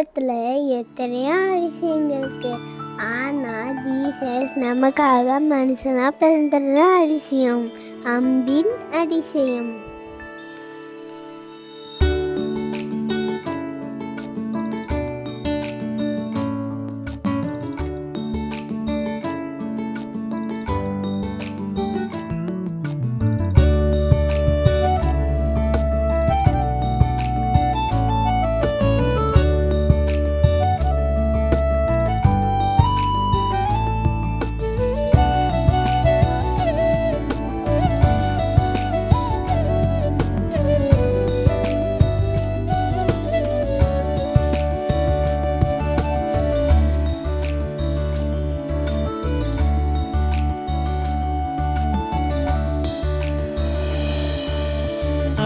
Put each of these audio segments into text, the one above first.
உலகத்தில் எத்தனையோ அதிசயங்கள் இருக்கு ஆனால் ஜீசஸ் நமக்காக மனுஷனாக பிறந்தது அதிசயம். அம்பின் அதிசயம்.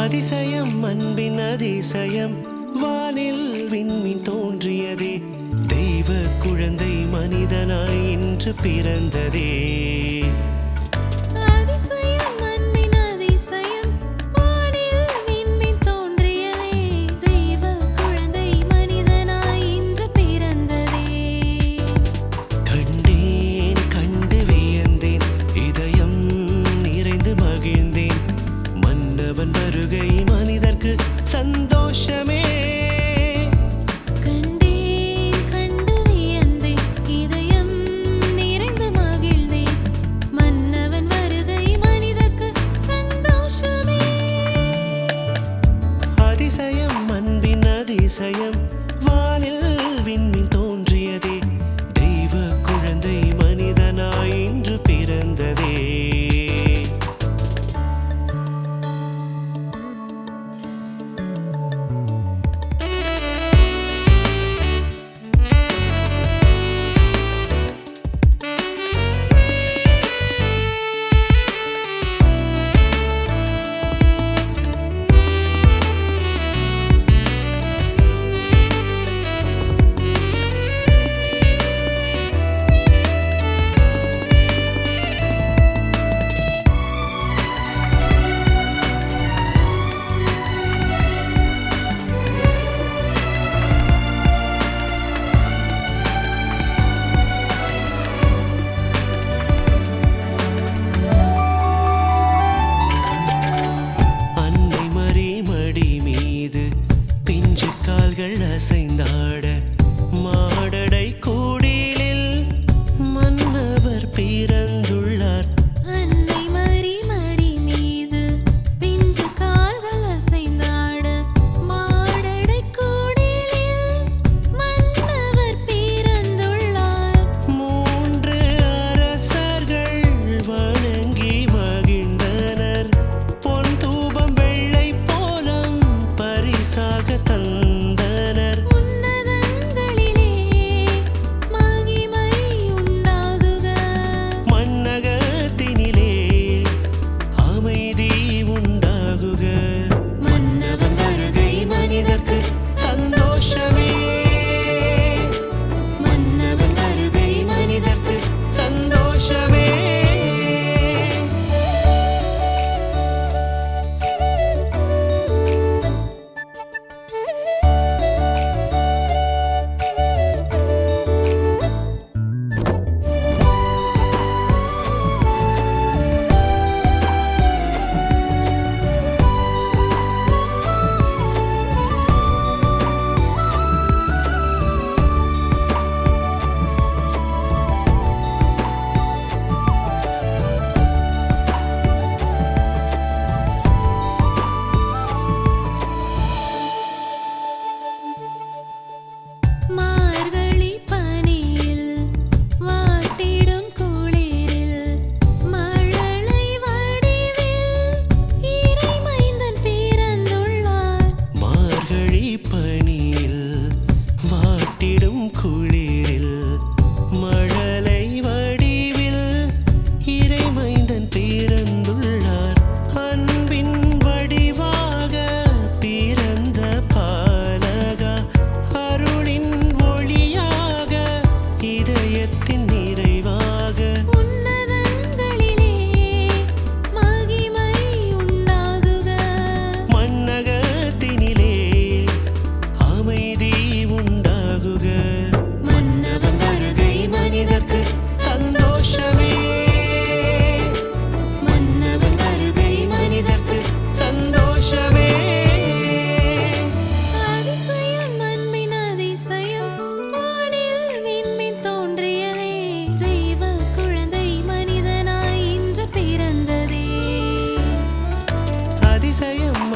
அதிசயம் அன்பின் அதிசயம் வானில் விண்மின் தோன்றியதே. தெய்வ குழந்தை மனிதனாய் இன்று பிறந்ததே.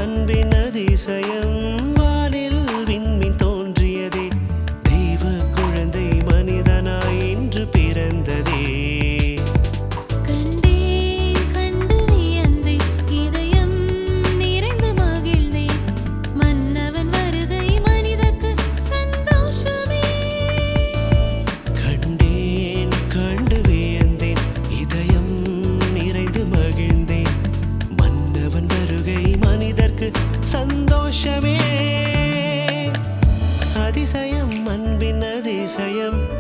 அன்பின் அதிசயம் say I am